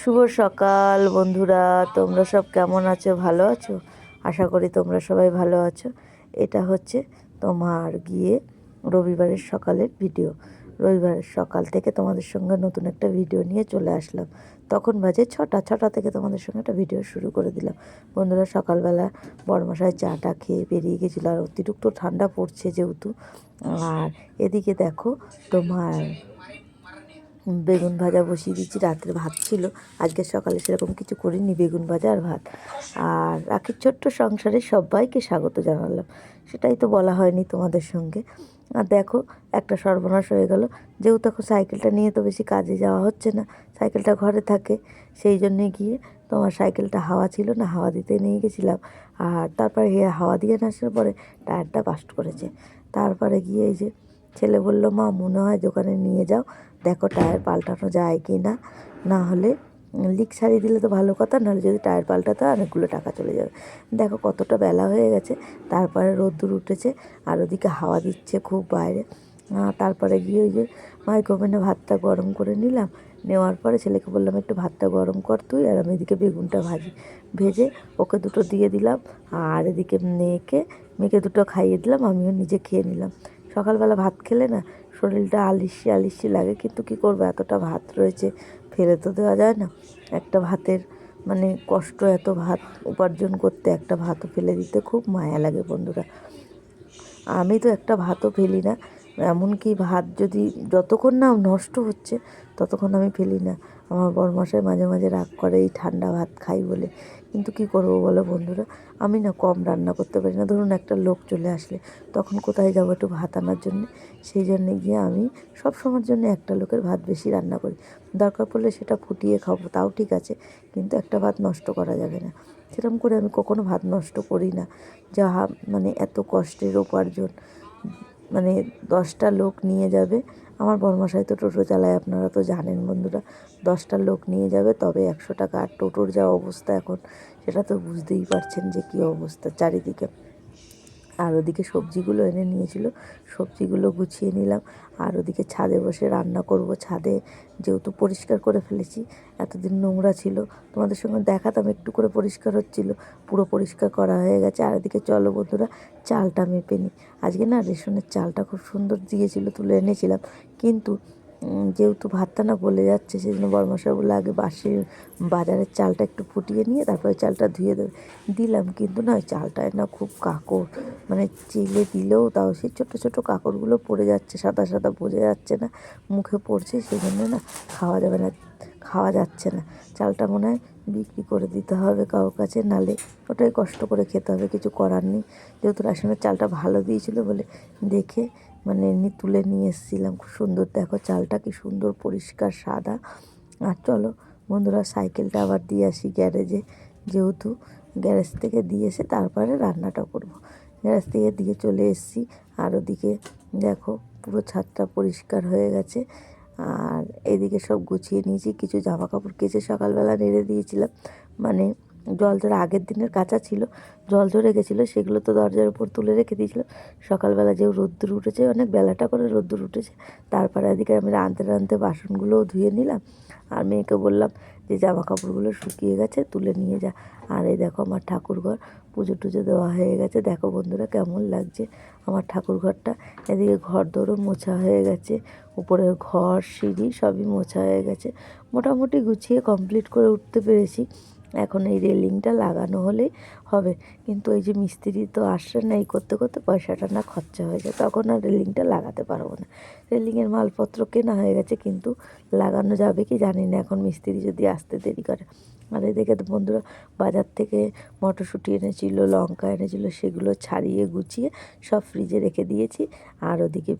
শুভ সকাল বন্ধুরা, তোমরা সব কেমন আছো? ভালো আছো? আশা করি তোমরা সবাই ভালো আছো। এটা হচ্ছে তোমার গিয়ে রবিবারের সকালের ভিডিও। রবিবারের সকাল থেকে তোমাদের সঙ্গে নতুন একটা ভিডিও নিয়ে চলে আসলাম। তখন বাজে ছটা ছটা থেকে তোমাদের সঙ্গে একটা ভিডিও শুরু করে দিলাম। বন্ধুরা, সকালবেলা বড়মশাই চাটা খেয়ে বেরিয়ে গেছিল আর অতিরিক্ত ঠান্ডা পড়ছে যেহেতু। আর এদিকে দেখো তোমার বেগুন ভাজা বসিয়ে দিচ্ছি রাত্রে ভাত ছিল। আজকে সকালে সেরকম কিছু করিনি, বেগুন ভাজা আর ভাত। আর রাখির ছোট্ট সংসারে সবাইকে স্বাগত জানালাম। সেটাই তো বলা হয়নি তোমাদের সঙ্গে। আর দেখো, একটা সর্বনাশ হয়ে গেল। যেহেতু এখন সাইকেলটা নিয়ে তো বেশি কাজে যাওয়া হচ্ছে না, সাইকেলটা ঘরে থাকে। সেই জন্যে গিয়ে তোমার সাইকেলটা হাওয়া ছিল না, হাওয়া দিতে নিয়ে গেছিলাম। আর তারপরে হাওয়া দিয়ে না আসার পরে টায়ারটা বাস্ট করেছে। তারপরে গিয়ে এই যে ছেলে বলল, মা, মনে হয় দোকানে নিয়ে যাও। দেখো টায়ার পাল্টানো যায় কি না। না হলে লিক সারিয়ে দিলে তো ভালো কথা, নাহলে যদি টায়ার পাল্টাতে হয়, অনেকগুলো টাকা চলে যাবে। দেখো কতটা বেলা হয়ে গেছে। তারপরে রোদ্দুর উঠেছে আর ওদিকে হাওয়া দিচ্ছে খুব বাইরে। তারপরে গিয়ে ওই যে মাইক্রোওভেনে ভাতটা গরম করে নিলাম। নেওয়ার পরে ছেলেকে বললাম, একটু ভাতটা গরম কর তুই আর আমি এদিকে বেগুনটা ভাজি। ভেজে ওকে দুটো দিয়ে দিলাম আর এদিকে মেয়েকে মেয়েকে দুটো খাইয়ে দিলাম, আমিও নিজে খেয়ে নিলাম। সকালবেলা ভাত খেলে না শরীরটা আলিসি আলিসি লাগে, কিন্তু কি করব? এতটা ভাত রয়েছে, ফেলে তো দেওয়া যায় না। একটা ভাতের মানে কষ্ট এত ভাত উপার্জন করতে, একটা ভাতও ফেলে দিতে খুব মায়া লাগে বন্ধুরা। আমি তো একটা ভাতও ফেলি না, এমনকি ভাত যদি যতক্ষণ না নষ্ট হচ্ছে, ততক্ষণ আমি ফেলি না। আমার বরমশাই মাঝে মাঝে রাগ করে, এই ঠান্ডা ভাত খাই বলে। কিন্তু কি করব বলো বন্ধুরা? আমি না কম রান্না করতে পারি না। ধরুন একটা লোক চলে আসলে, তখন কোথায় যাব একটু ভাত আনার জন্য? সেই জন্যে গিয়ে আমি সব সময়ের জন্য একটা লোকের ভাত বেশি রান্না করি। দরকার পড়লে সেটা ফুটিয়ে খাব, তাও ঠিক আছে, কিন্তু একটা ভাত নষ্ট করা যাবে না। সেরকম করে আমি কখনো ভাত নষ্ট করি না। যা মানে এত কষ্টের উপার্জন মানে দশটা লোক নিয়ে যাবে আমার বর্মাশাই তো টোটো চালায়, আপনারা তো জানেন বন্ধুরা। দশটা লোক নিয়ে যাবে, তবে একশো টাকা আর টোটোর যা অবস্থা এখন, সেটা তো বুঝতেই পারছেন যে কী অবস্থা চারিদিকে। আর ওদিকে সবজিগুলো এনে নিয়েছিল। সবজিগুলো গুছিয়ে নিলাম। আর ওদিকে ছাদে বসে রান্না করব। ছাদে যেহেতু পরিষ্কার করে ফেলেছি, এতদিন নোংরা ছিল। তোমাদের সঙ্গে দেখাতাম, একটু করে পরিষ্কার হচ্ছিল। পুরো পরিষ্কার করা হয়ে গেছে। আর এদিকে চলো বন্ধুরা, চালটা মেপে নিই। আজকে না রেশনের চালটা খুব সুন্দর দিয়েছিল, তুলে এনেছিলাম। কিন্তু যেহেতু ভাতটা না বলে যাচ্ছে সেই জন্য বরমশাই বলে আগে বাসি বাজারের চালটা একটু ফুটিয়ে নিয়ে তারপরে চালটা ধুয়ে দেবে। দিলাম, কিন্তু না ওই চালটায় না খুব কাকড় মানে চেলে দিলেও তাও সেই ছোটো ছোটো কাকড়গুলো পড়ে যাচ্ছে, সাদা সাদা বোঝা যাচ্ছে না, মুখে পড়ছে সেই জন্য না খাওয়া যাবে না, খাওয়া যাচ্ছে না। চালটা মনে হয় বিক্রি করে দিতে হবে কারোর কাছে, নালে ওটাই কষ্ট করে খেতে হবে, কিছু করার নেই। যেহেতু রেশনের চালটা ভালো দিয়েছিল বলে দেখে মানে এমনি তুলে নিয়ে এসেছিলাম, খুব সুন্দর। দেখো চালটা কি সুন্দর, পরিষ্কার, সাদা। আর চলো বন্ধুরা, সাইকেলটা আবার দিয়ে আসি গ্যারেজে। যেহেতু গ্যারেজ থেকে দিয়ে এসে তারপরে রান্নাটা করব। গ্যারেজ থেকে দিয়ে চলে এসেছি। আর ওদিকে দেখো পুরো ছাদটা পরিষ্কার হয়ে গেছে। আর এদিকে সব গুছিয়ে নিয়েছি। কিছু জামা কাপড় কেচে সকালবেলা নেড়ে দিয়েছিলাম। মানে জল ঝরে আগের দিনের কাঁচা ছিল, জল ঝরে গেছিল, সেগুলো তো দরজার উপর তুলে রেখে দিয়েছিলো। সকালবেলা যে রোদ্দুর উঠেছে, অনেক বেলাটা করে রোদ্দুর উঠেছে। তারপরে এদিকে আমি রাঁধতে রাঁধতে বাসনগুলোও ধুয়ে নিলাম। আর মেয়েকে বললাম যে, জামা কাপড়গুলো শুকিয়ে গেছে, তুলে নিয়ে যা। আর এই দেখো আমার ঠাকুরঘর, পুজো টুজো দেওয়া হয়ে গেছে। দেখো বন্ধুরা কেমন লাগছে আমার ঠাকুরঘরটা। এদিকে ঘর দৌড়ও মোছা হয়ে গেছে, উপরের ঘর, সিঁড়ি সবই মোছা হয়ে গেছে। মোটামুটি গুছিয়ে কমপ্লিট করে উঠতে পেরেছি। এখন এই রেলিংটা লাগানো হলে হবে। কিন্তু ওই যে মিস্ত্রি তো আসছে না, এই করতে করতে পয়সাটা না খরচা হয়ে যায়। তখন আর রেলিংটা লাগাতে পারব না। রেলিংয়ের মালপত্র কেনা হয়ে গেছে, কিন্তু লাগানো যাবে কি জানি না। এখন মিস্ত্রি যদি আসতে দেরি করে। আর এদিকে তো বন্ধুরা বাজার থেকে মটরশুঁটি এনেছিল লঙ্কা এনেছিল সেগুলো ছাড়িয়ে গুছিয়ে সব ফ্রিজে রেখে দিয়েছি। আর ওদিকে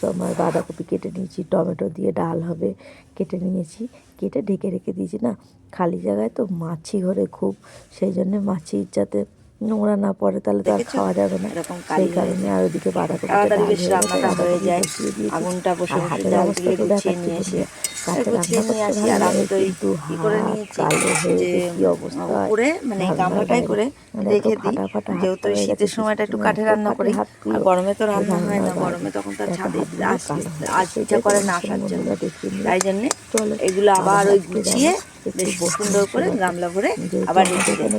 সময় বাঁধাকপি কেটে নিয়েছি টমেটো দিয়ে ডাল হবে কেটে নিয়েছি। কেটে ঢেকে রেখে দিয়েছি না খালি জায়গায় তো মাছি ঘরে খুব সেই জন্যে মাছি যাতে নোংরা না পড়ে তাহলে তো আর খাওয়া যাবে না। সেই কারণে আর ওদিকে বাঁধাকপি হয়ে আগুনটা বসে বসে জাল গুছিয়ে নিয়ে এসে গুছিয়ে নিয়ে আসি আর আমি তো কি করে নিয়েছি যে উপরে মানে গামলাটাই করে রেখে দিই। যেহেতু শীতের সময়টা একটু কাঠে রান্না করি আর গরমে তো রান্না হয় না গরমে তখন তার ছাদে আস ইচ্ছা করে না আসার জন্য তাই জন্যে এগুলো আবার ওই গুছিয়ে বেশ সুন্দর করে গামলা ভরে আবার রেখে দেয়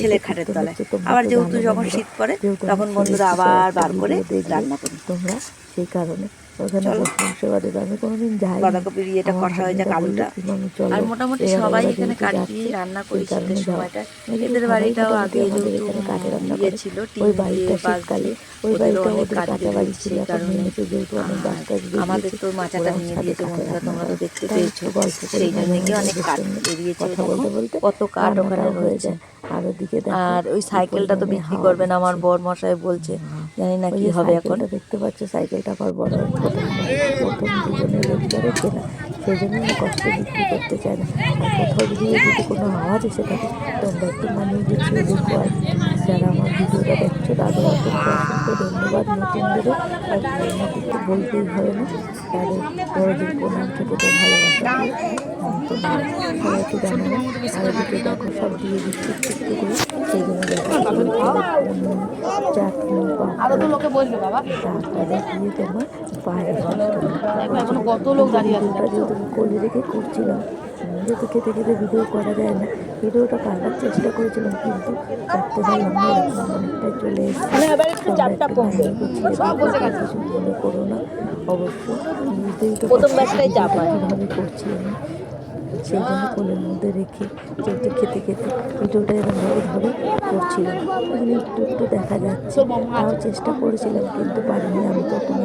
ছেলের খাটের তলায়। আবার যেহেতু যখন শীত পড়ে তখন বন্ধুরা আবার বার করে রান্না করি। তোমরা সেই কারণে ওখানে বসে বাড়িতে আমি কোনোদিন যাই বাঁধাকপির ইয়েটা কষা হয়ে যাক আলুটা। আর মোটামুটি সবাই এখানে রান্না করি শীতের সময়টা। এদের বাড়িটাও আগে যেহেতু ইয়ে ছিল ওই বাড়িটা বাঁশ শীতকালে দিয়ে ওই বাড়িটা অনেক ওদের কাঁচা বাড়ি দিয়েছে, ছিল। কারণে যেহেতু অনেক গাছ টাছ দিয়ে আমাদের তো মাচাটা ভেঙে দিয়েছে বন্ধুরা তোমরা তো দেখতে পেয়েছ। সেই জন্য কি অনেক কাঠ বলতে বলতে কত কাঠ ওখানে আর ওদিকে দেখো আর ওই সাইকেলটা তো বিক্রি করবেন আমার বর মশাই বলছে। জানি না কি হবে এখন। দেখতে পাচ্ছ সাইকেলটা আবার বড় প্রথম প্রথম দুজনের রোজগারে কেনা সেই জন্য আমি কষ্ট বিক্রি করতে চাই না। কোথাও যদি যদি কোনো আওয়াজ এসে থাকে তোমরা একটু মানিয়ে গুছিয়ে দেখো আর যারা আমার ভিডিওটা দেখছ তাদের অসংখ্য অসংখ্য ধন্যবাদ। নতুনদেরও আর নতুনকে বলতেই হবে না তাদের বড়দের প্রণাম ছোটদের ভালোবাসা সবাইকে জানানো আর দেখো সব দিয়ে দিচ্ছি একটু একটু করে সেই জন্য দেখো। চাটনি আরও তো লোকে বলবে বাবা। তারপরে দিয়ে তোমার পায়েস দেখো কত লোক দাঁড়িয়ে আছে আমি কোলে রেখে করছিলাম যেহেতু খেতে খেতে ভিডিও করা যায় না ভিডিওটা কাটার চেষ্টা করেছিলাম কিন্তু কাটতে পারলাম না এরকম চলে এসেছে মনে করো না অবশ্য বুঝতেই তো প্রথম ব্যাচটাই চাপ আমি সেই জন্য কোলের মধ্যে রেখে যেহেতু খেতে খেতে ভিডিওটা এরকমভাবে ধরে করছিলাম ওখানে একটু একটু দেখা যাচ্ছে তাও চেষ্টা করেছিলাম কিন্তু পারিনি আমি তো কোনো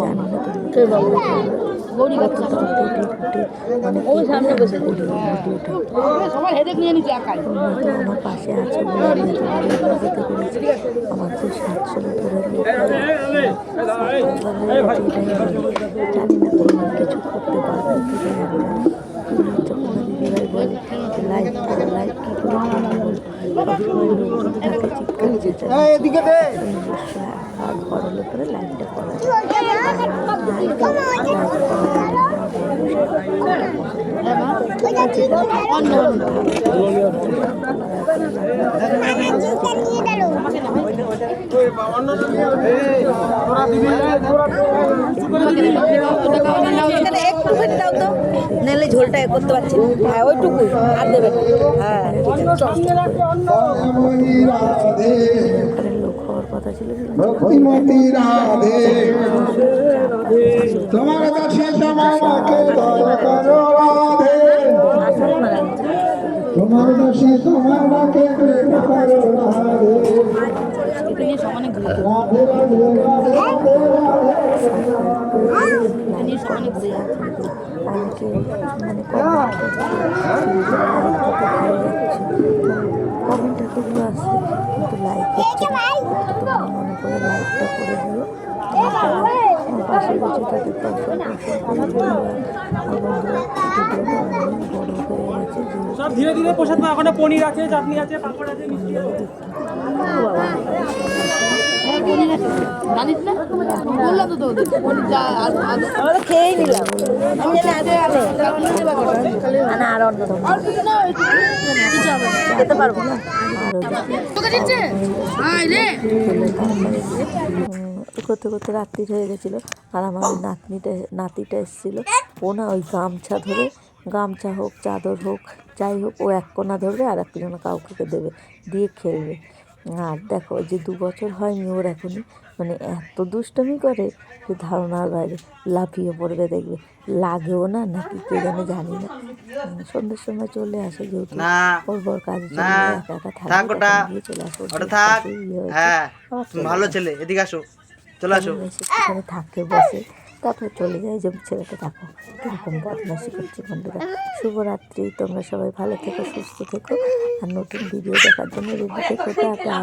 জানি না মানে আমার পাশে আছো আমার সাতশো জানি না কিছু করতে পারবে লাইভ করো লাইভ কী করে চিৎকার চেঁচামেচি আর ঘরের লোকেরা লাইভটা করা যায় আর লাইভ করা যায় এখানে একটুখানি দাও তো নাহলে ঝোলটা এ করতে পারছি না। হ্যাঁ ওইটুকুই। আর দেবে হ্যাঁ। লোক তোমার কাছে তোমাকে দয়া তোমার কাছে তোমাকে এটা ঘুরে ঘুরে যাচ্ছে অনেকে আমার পাশে সব ধীরে ধীরে প্রসাদ পাও। ওখানে পনির আছে, চাটনি আছে, পাপড় আছে, মিষ্টি আছে করতে করতে রাত্রি হয়ে গেছিল, আর আমার নাতনিটা, নাতিটা এসেছিল। ও না ওই গামছা ধরে, গামছা হোক, চাদর হোক, যাই হোক, ও এক কোনা ধরবে আর একজন কাউকে দেবে, দিয়ে খেলবে। আর দেখো যে দু বছর হয়নি ওর এখনই মানে এত দুষ্টমি করে যে ধারণার বাইরে লাফিয়ে পড়বে দেখবে। লাগেও না নাকি কে জানে জানি না। সন্ধ্যের সময় চলে আসে যেহেতু ওর বর কাজে একা থাকে চলে আসে ইয়ে হ্যাঁ ভালো ছেলে এদিকে আসো চলে আসো। সেখানে থাকে বসে। তারপরে চলে যায় যে ছেলেটা দেখো, কীরকম বদমাসি করছে বন্ধুরা। শুভরাত্রি, তোমরা সবাই ভালো থেকো, সুস্থ থেকো, আর নতুন ভিডিও দেখার জন্য রেডি থেকো, টাটা।